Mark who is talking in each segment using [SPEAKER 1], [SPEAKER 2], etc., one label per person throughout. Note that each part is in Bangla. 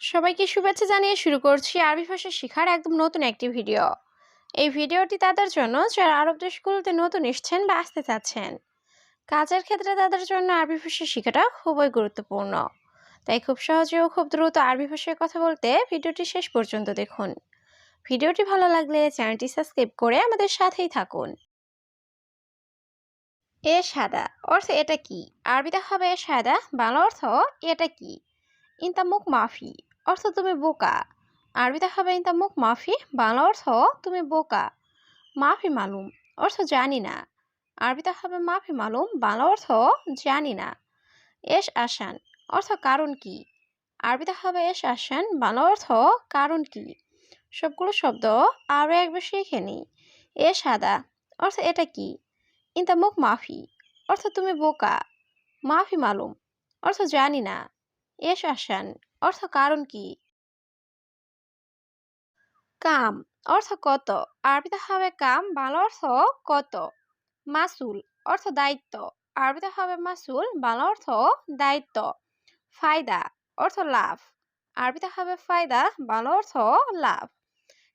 [SPEAKER 1] সবাইকে শুভেচ্ছা জানিয়ে শুরু করছি আরবি ভাষা শেখার একদম নতুন একটি ভিডিও। এই ভিডিওটি তাদের জন্য যারা আরব দেশগুলোতে নতুন এসছেন বা আসতে চাচ্ছেন, কাজের ক্ষেত্রে তাদের জন্য আরবি ভাষা শেখাটা খুবই গুরুত্বপূর্ণ। তাই খুব সহজে ও খুব দ্রুত আরবি ভাষায় কথা বলতে ভিডিওটি শেষ পর্যন্ত দেখুন। ভিডিওটি ভালো লাগলে চ্যানেলটি সাবস্ক্রাইব করে আমাদের সাথেই থাকুন। এ সাদা অর্থ এটা কি? আরবিতে হবে সাদা, বাংলা অর্থ এটা কি? ইনতা মুখ মাফি। অর্থ তুমি বোকা। আরবিতে হবে ইনতা মুখ মাফি, বাংলা অর্থ তুমি বোকা। মাফি মালুম, অর্থ জানি না। আরবিতে হবে মাফি মালুম, বাংলা অর্থ জানি না। এস আসান, অর্থ কারণ কি? আরবিতে হবে এস আসান, বাংলা অর্থ কারণ কি? সবগুলো শব্দ আরও একবার শিখে নিই। এ সাদা, অর্থ এটা কি? ইনতা মুখ মাফি, অর্থ তুমি বোকা। মাফি মালুম, অর্থ জানি না। এস আসান অর্থ কারণ কি? কাম, অর্থ কত? আরবিতে হবে কাম, বাংলা অর্থ কত? মাসুল, অর্থ দায়িত্ব। আরবিতে হবে মাসুল, বাংলা অর্থ দায়িত্ব। ফায়দা, অর্থ লাভ। আরবিতে হবে ফায়দা, বাংলা অর্থ লাভ।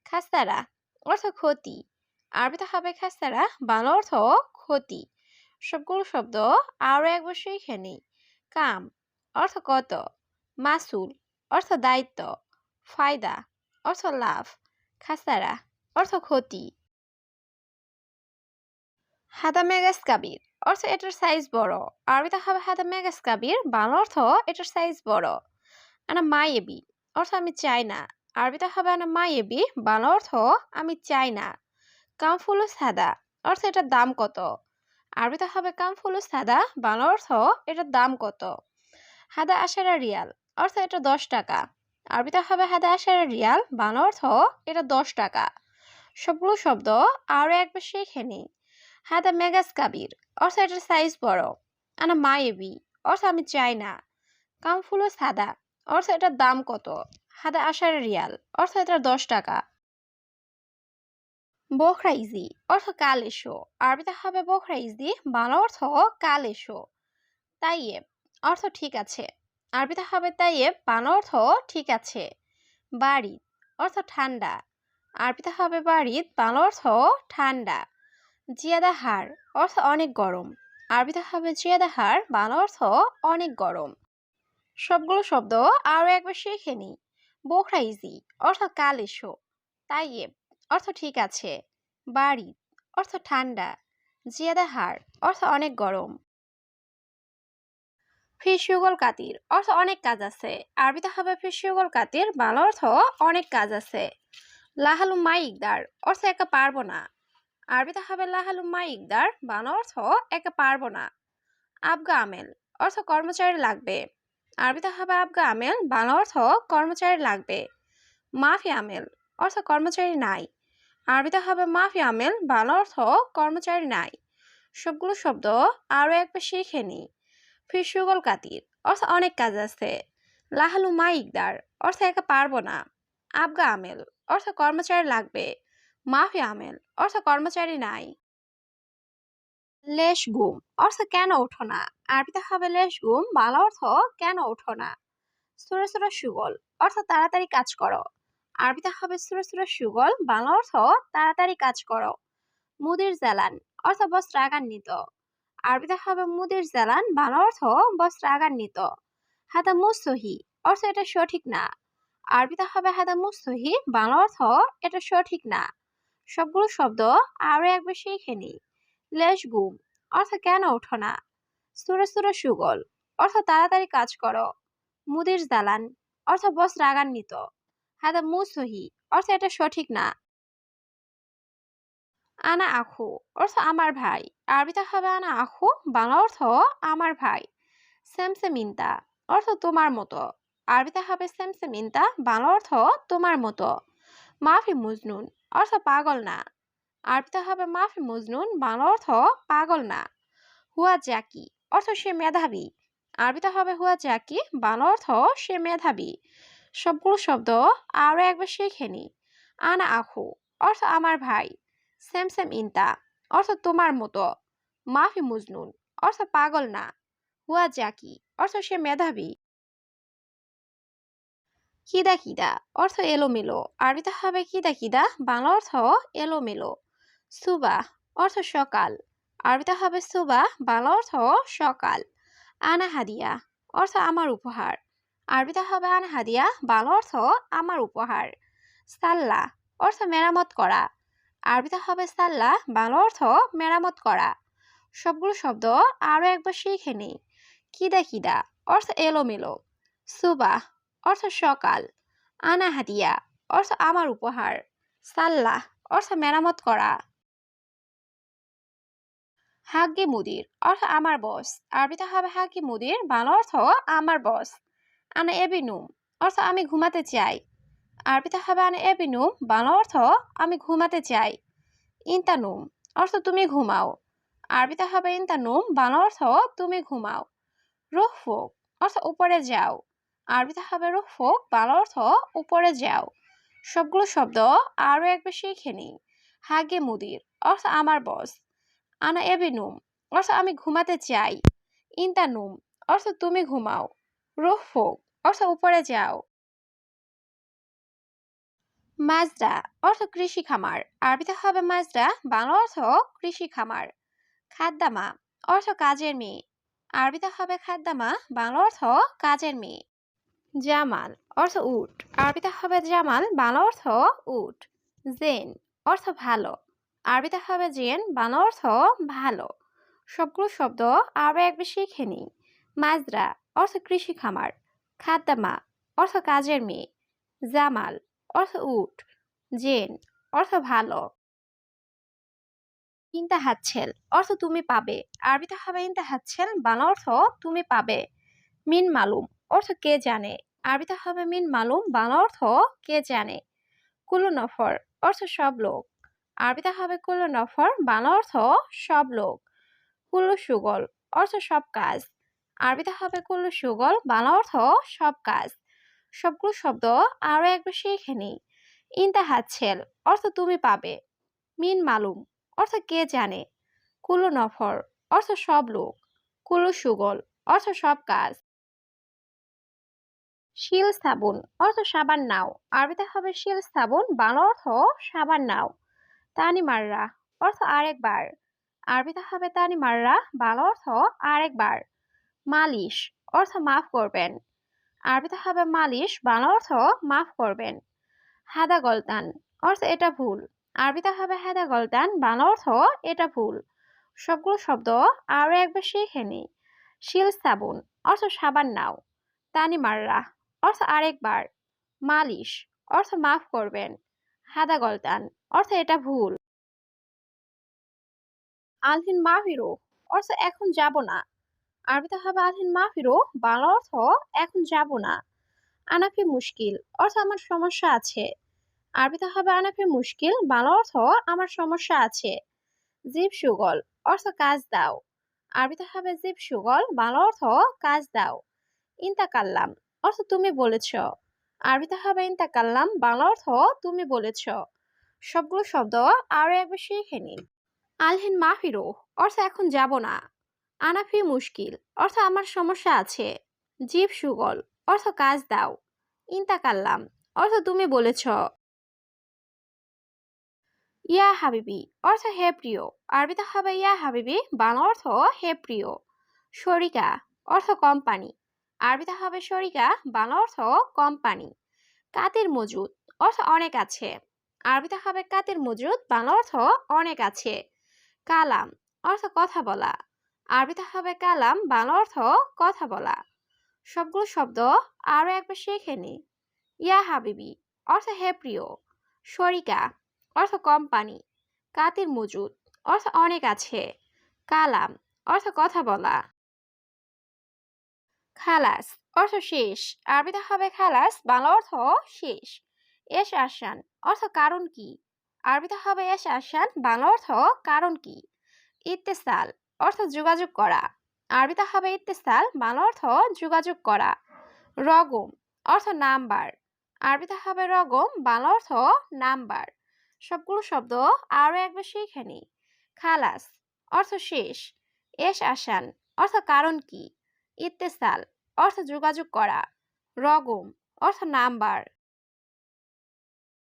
[SPEAKER 1] খাস্তারা, অর্থ ক্ষতি। আরবিতে হবে খাস্তারা, বাংলা অর্থ ক্ষতি। সবগুলো শব্দ আরও একবার শিখে নিই। কাম, অর্থ কত? মাসুল, অর্থ দায়িত্ব, ফায়দা, অর্থ লাভ, খাসারা, অর্থ ক্ষতি। হাদা মেগাস কাবির, অর্থ এটার সাইজ বড়। আরবিতে হবে হাদা মেগাস কাবির, বাংলা অর্থ এটার সাইজ বড়। আনা মায়েবি, অর্থ আমি চাই না। আরবিতে হবে আনা মায়েবি, বাংলা অর্থ আমি চাই না। কামফুলুস হাদা অর্থ এটার দাম কত? আরবিতে হবে কামফুলুস হাদা বাংলা অর্থ এটার দাম কত? হাদা আশারা রিয়াল অর্থ এটা দশ টাকা। আরবিতে হবে হাদা আশারা রিয়াল, বাংলা অর্থ এটা দশ টাকা। সবগুলো শব্দ আরও একবার শিখে নিই হাদা মেগাস কাবির, অর্থ এটার সাইজ বড়। আনা মায়েবি, অর্থ আমি চাই না। কাম কামফুলো সাদা, অর্থ এটার দাম কত? হাদা আশারা রিয়াল, অর্থ এটার দশ টাকা। বোখরা ইজি, অর্থ কাল এসো। আরবিতে হবে বোখরা ইজি, বাংলা অর্থ কাল এসো। তাই অর্থ ঠিক আছে। আরবিতে হবে তাইয়েব বাংলা অর্থ ঠিক আছে। বাড়ি অর্থ ঠান্ডা। আরবিতে হবে বাড়িত বাংলা অর্থ ঠান্ডা। জিয়াদা হার অর্থ অনেক গরম। আরবিতে হবে জিয়াদা হার বাংলা অর্থ অনেক গরম। সবগুলো শব্দ আরও একবার শিখে নিই বোখরা ইজি, অর্থ কাল এসো তাইয়েব অর্থ ঠিক আছে। বাড়ি অর্থ ঠান্ডা। জিয়াদা হার অর্থ অনেক গরম। ফিসিউগল কাতির অর্থ অনেক কাজ আছে। আরবিতে হবে ফিসিউগল কাতির, বাংলা অর্থ অনেক কাজ আছে। লাহালু মাই ইকদার অর্থ একা পারব না। আরবিতে হবে লাহালু মাই ইকদার বাংলা অর্থ একা পারব না। আবগা আমেল অর্থ কর্মচারী লাগবে। আরবিতে হবে আবগা আমেল, বাংলা অর্থ কর্মচারী লাগবে। মাফি আমেল অর্থ কর্মচারী নাই। আরবিতে হবে মাফি আমেল, বাংলা অর্থ কর্মচারী নাই। সবগুলো শব্দ আরও একবার শিখে নিই ফিসুগল কাতির। অর্থ অনেক কাজ আছে। লাহালু মা ইকদার অর্থ একা পারব না। আবগা আমেল। অর্থ কর্মচারী লাগবে। মাফি আমেল। অর্থ কর্মচারী নাই। লেশ গুম। অর্থ কেন ওঠো না? আরবিতে হবে লেশ গুম। বাংলা অর্থ কেন ওঠো না? সুরে সুরে সুগল। অর্থ তাড়াতাড়ি কাজ করো। আরবিতে হবে সুরে সুরে সুগল। বাংলা অর্থ তাড়াতাড়ি কাজ করো। মুদির জালান অর্থ বস রাগান্বিত আরবিতে হবে মুদির জালান বাংলা অর্থ বস রাগান্বিত হাদা মুসহি, অর্থ এটা সঠিক না। আরবিতে হবে হাদা মুসহি বাংলা অর্থ এটা সঠিক না। সবগুলো শব্দ আরও একবার শিখে নিই লেশ গুম, অর্থ কেন ওঠো না? সুরে সুরে সুগল, অর্থ তাড়াতাড়ি কাজ করো। মুদির জালান, অর্থ বস রাগান্বিত হাদা মুসহি, অর্থ এটা সঠিক না। আনা আখু। অর্থ আমার ভাই। আরবিতে হবে আনা আখু, বাংলা অর্থ আমার ভাই। সেমসেমিন্তা, অর্থ তোমার মতো। আরবিতে হবে সেমসেমিন্তা, বাংলা অর্থ তোমার মতো। মাফি মুজনুন, অর্থ পাগল না। আরবিতে হবে মাফি মুজনুন, বাংলা অর্থ পাগল না। হুয়া জাকি অর্থ সে মেধাবী। আরবিতে হবে হুয়া জাকি বাংলা অর্থ সে মেধাবী। সবগুলো শব্দ আরও একবার শিখে নি। আনা আখু, অর্থ আমার ভাই। সেম ইন্তা অর্থ তোমার মতো। মাফি মুজনুন অর্থ পাগল না। হুয়া জাকি অর্থ সে মেধাবী। কিদা কিদা অর্থ এলোমেলো। আরবিতে হবে কিদা কিদা বাংলা অর্থ এলোমেলো। সুবা, অর্থ সকাল। আরবিতে হবে সুবা, বাংলা অর্থ সকাল। আনা হাদিয়া, অর্থ আমার উপহার। আরবিতে হবে আনা হাদিয়া, বাংলা অর্থ আমার উপহার। সাল্লা, অর্থ মেরামত করা। আরবিতে হবে সাল্লাহ বাংলা অর্থ মেরামত করা। সবগুলো শব্দ আরও একবার শিখে নিই। কিদা কিদা, অর্থ এলোমেলো। সুবাহ, অর্থ সকাল। আনা হাদিয়া অর্থ আমার উপহার। সাল্লাহ অর্থ মেরামত করা। হাগ্গে মুদির, অর্থ আমার বস। আরবিতে হবে হাগ্গে মুদির, বাংলা অর্থ আমার বস। আনা এবিনুম, অর্থ আমি ঘুমাতে চাই। আরবিতে হবে আনা এবিনুম বাংলা অর্থ আমি ঘুমাতে চাই। ইন্তানুম অর্থ তুমি ঘুমাও। আরবিতে হবে ইন্তানুম বাংলা অর্থ তুমি ঘুমাও। রুহফুক অর্থ উপরে যাও। আরবিতে হবে রুহফুক বাংলা অর্থ উপরে যাও। সবগুলো শব্দ আরও একবার শিখে নিই। হাগে মুদির, অর্থ আমার বস। আনা এবিনুম অর্থ আমি ঘুমাতে চাই। ইন্তানুম অর্থ তুমি ঘুমাও। রুহফুক অর্থ উপরে যাও। মাজরা অর্থ কৃষি খামার। আরবিতে হবে মাজরা বাংলা অর্থ কৃষি খামার। খাদ্দামা অর্থ কাজের মেয়ে। আরবিতে হবে খাদ্দামা, বাংলা অর্থ কাজের মেয়ে। জামাল অর্থ উট। আরবিতে হবে জামাল, বাংলা অর্থ উট। জেন অর্থ ভালো। আরবিতে হবে জেন, বাংলা অর্থ ভালো। সবগুলো শব্দ আরও একবার শিখে নিই। মাজরা অর্থ কৃষি খামার। খাদ্দামা অর্থ কাজের মেয়ে। জামাল অর্থ উট, জেন, অর্থ ভালো। ইন্তা হাতছেল, অর্থ তুমি পাবে। আরবিতে হবে ইন্তা হাতছেল, বাংলা অর্থ তুমি পাবে। মিন মালুম, অর্থ কে জানে। আরবিতে হবে মিন মালুম, বাংলা অর্থ কে জানে। কুলু নফর অর্থ সব লোক। আরবিতে হবে কুলু নফর বাংলা অর্থ সব লোক। কুল্লু সুগল অর্থ সব কাজ। আরবিতে হবে কুল্লু সুগল বাংলা অর্থ সব কাজ। সবগুলো শব্দ আরও একবার শিখে নিই। ইন্তা হাতছেল অর্থ তুমি পাবে। মিন মালুম, অর্থ কে জানে। কুলু নফর, অর্থ সব লোক। কুলু সুগল, অর্থ সব কাজ। শিল স্থাপন অর্থ সাবান নাও। আরবিতে হবে শিল স্থাপন বাংলা অর্থ সাবান নাও। তানি মাররা, অর্থ আরেকবার। আরবিতে হবে তানি মাররা, বাংলা অর্থ আরেকবার। মালিশ, অর্থ মাফ করবেন। আরবিতে হবে মালিশ, বাংলা অর্থ মাফ করবেন। হাদা গলতান, অর্থ এটা ভুল। আরবিতে হবে হাদা গলতান, বাংলা অর্থ এটা ভুল। সবগুলো শব্দ আরও একবার শিখে নিই। শিল সাবুন, অর্থ সাবান নাও। তানি মাররা, অর্থ আরেকবার। মালিশ, অর্থ মাফ করবেন। হাদা গলতান, অর্থ এটা ভুল। আলহিন মাহিরো অর্থ এখন যাব না। আরবিতে হবে আলহিন মাহিরো বাংলা অর্থ এখন যাব না। আনাফি মুশকিল, অর্থ আমার সমস্যা আছে। আরবিতে হবে আনাফি মুশকিল, বাংলা অর্থ আমার সমস্যা আছে। জীব সুগল, অর্থ কাজ দাও। আরবিতে হবে জীব সুগল, বাংলা অর্থ কাজ দাও। ইন্তাকাল্লাম, অর্থ তুমি বলেছ। আরবিতে হবে ইন্তাকাল্লাম, বাংলা অর্থ তুমি বলেছ। সবগুলো শব্দ আরও একবার শিখে নিন। আলহিন মাহিরো অর্থ এখন যাব না। আনাফি মুশকিল। অর্থ আমার সমস্যা আছে। জীব সুগল। অর্থ কাজ দাও। ইন্তাকাল্লাম। অর্থ তুমি বলেছ। ইয়া হাবিবি। অর্থ হে প্রিয়। আরবিতে হবে ইয়া হাবিবি। বাংলা অর্থ হে প্রিয়। শরিকা। অর্থ কোম্পানি। আরবিতে হবে শরিকা। বাংলা অর্থ কোম্পানি। কাতের মজুদ। অর্থ অনেক আছে। আরবিতে হবে কাতের মজুদ। বাংলা অর্থ অনেক আছে। কালাম। অর্থ কথা বলা। আরবিতে হবে কালাম, বাংলা অর্থ কথা বলা। সবগুলো শব্দ আরও একবার শেখে নি। ইয়া হাবিবি, অর্থ হে প্রিয়। শরিকা, অর্থ কোম্পানি। কাতির মজুদ, অর্থ অনেক আছে। কালাম, অর্থ কথা বলা। খালাস, অর্থ শেষ। আরবিতে হবে খালাস, বাংলা অর্থ শেষ। এস আসান অর্থ কারণ কি? আরবিতে হবে এস আসান বাংলা অর্থ কারণ কি? ইত্তেসাল অর্থ যোগাযোগ করা। আরবিতে হবে ইত্তেসাল, বাংলা অর্থ যোগাযোগ করা। রগম, অর্থ নাম্বার। আরবিতে হবে রগম, বাংলা অর্থ নাম্বার। সবগুলো শব্দ আরও একবার শিখে নিই। খালাস, অর্থ শেষ। এস আসান, অর্থ কারণ কি? ইত্তেসাল, অর্থ যোগাযোগ করা। রগম, অর্থ নাম্বার।